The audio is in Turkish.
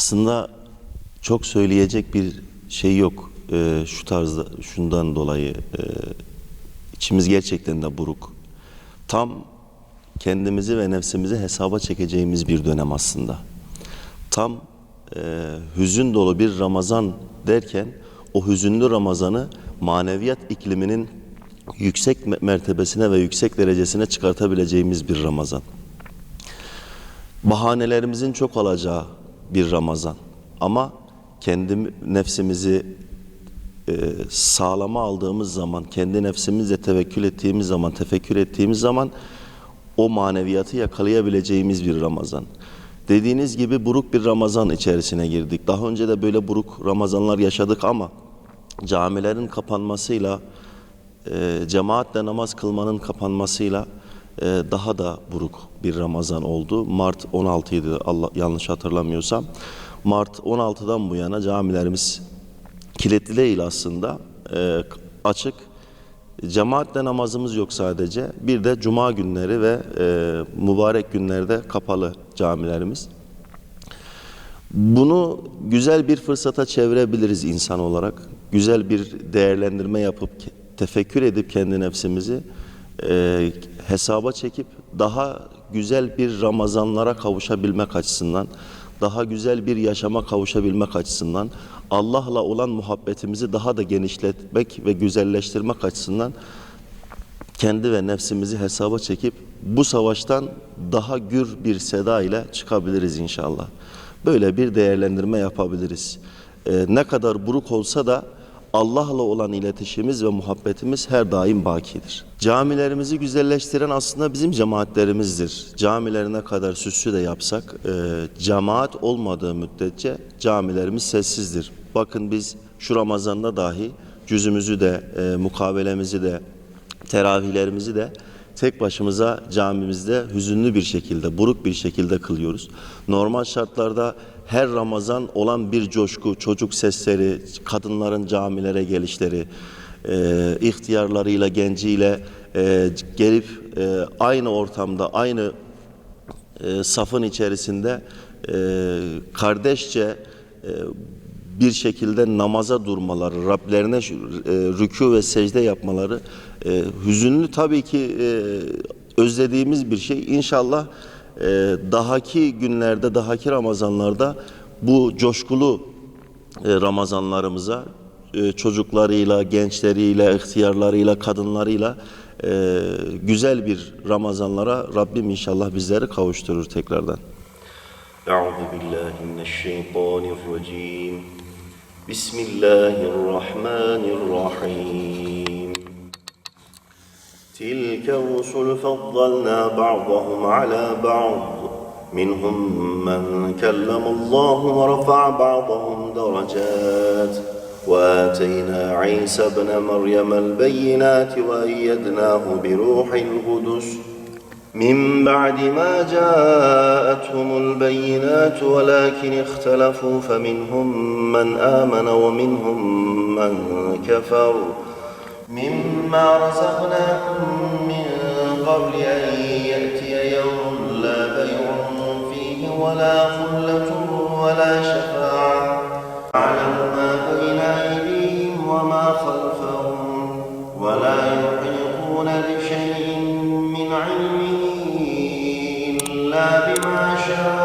Aslında çok söyleyecek bir şey yok. Ee, şu tarzda, şundan dolayı e, içimiz gerçekten de buruk. Tam kendimizi ve nefsimizi hesaba çekeceğimiz bir dönem aslında. Tam e, hüzün dolu bir Ramazan derken o hüzünlü Ramazan'ı maneviyat ikliminin yüksek me- mertebesine ve yüksek derecesine çıkartabileceğimiz bir Ramazan bahanelerimizin çok olacağı bir Ramazan. Ama kendi nefsimizi e, sağlama aldığımız zaman, kendi nefsimizle tevekkül ettiğimiz zaman, tefekkür ettiğimiz zaman o maneviyatı yakalayabileceğimiz bir Ramazan. Dediğiniz gibi buruk bir Ramazan içerisine girdik. Daha önce de böyle buruk Ramazanlar yaşadık ama camilerin kapanmasıyla, e, cemaatle namaz kılmanın kapanmasıyla daha da buruk bir Ramazan oldu. Mart 16 idi Allah yanlış hatırlamıyorsam. Mart 16'dan bu yana camilerimiz kilitli değil aslında. E, açık. Cemaatle namazımız yok sadece. Bir de cuma günleri ve e, mübarek günlerde kapalı camilerimiz. Bunu güzel bir fırsata çevirebiliriz insan olarak. Güzel bir değerlendirme yapıp, tefekkür edip kendi nefsimizi e, hesaba çekip daha güzel bir Ramazanlara kavuşabilmek açısından, daha güzel bir yaşama kavuşabilmek açısından, Allah'la olan muhabbetimizi daha da genişletmek ve güzelleştirmek açısından kendi ve nefsimizi hesaba çekip bu savaştan daha gür bir seda ile çıkabiliriz inşallah. Böyle bir değerlendirme yapabiliriz. Ee, ne kadar buruk olsa da Allah'la olan iletişimimiz ve muhabbetimiz her daim bakidir. Camilerimizi güzelleştiren aslında bizim cemaatlerimizdir. Camileri ne kadar süslü de yapsak, e, cemaat olmadığı müddetçe camilerimiz sessizdir. Bakın biz şu Ramazan'da dahi cüzümüzü de, e, mukavelemizi de, teravihlerimizi de tek başımıza camimizde hüzünlü bir şekilde, buruk bir şekilde kılıyoruz. Normal şartlarda her Ramazan olan bir coşku, çocuk sesleri, kadınların camilere gelişleri, e, ihtiyarlarıyla, genciyle e, gelip e, aynı ortamda, aynı e, safın içerisinde e, kardeşçe e, bir şekilde namaza durmaları, Rablerine e, rükû ve secde yapmaları e, hüzünlü tabii ki e, özlediğimiz bir şey. İnşallah dahaki günlerde, dahaki Ramazanlarda bu coşkulu Ramazanlarımıza çocuklarıyla, gençleriyle, ihtiyarlarıyla, kadınlarıyla güzel bir Ramazanlara Rabbim inşallah bizleri kavuşturur tekrardan. Euzu billahi mineşşeytanirracim. Bismillahirrahmanirrahim. تلك الرسل فضلنا بعضهم على بعض منهم من كلم الله ورفع بعضهم درجات وآتينا عيسى ابن مريم البينات وأيدناه بروح القدس من بعد ما جاءتهم البينات ولكن اختلفوا فمنهم من آمن ومنهم من كفر. مما رزقناكم من قبل أن يأتي يوم لا بيع فيه ولا خلة ولا شفاعة. بما شاء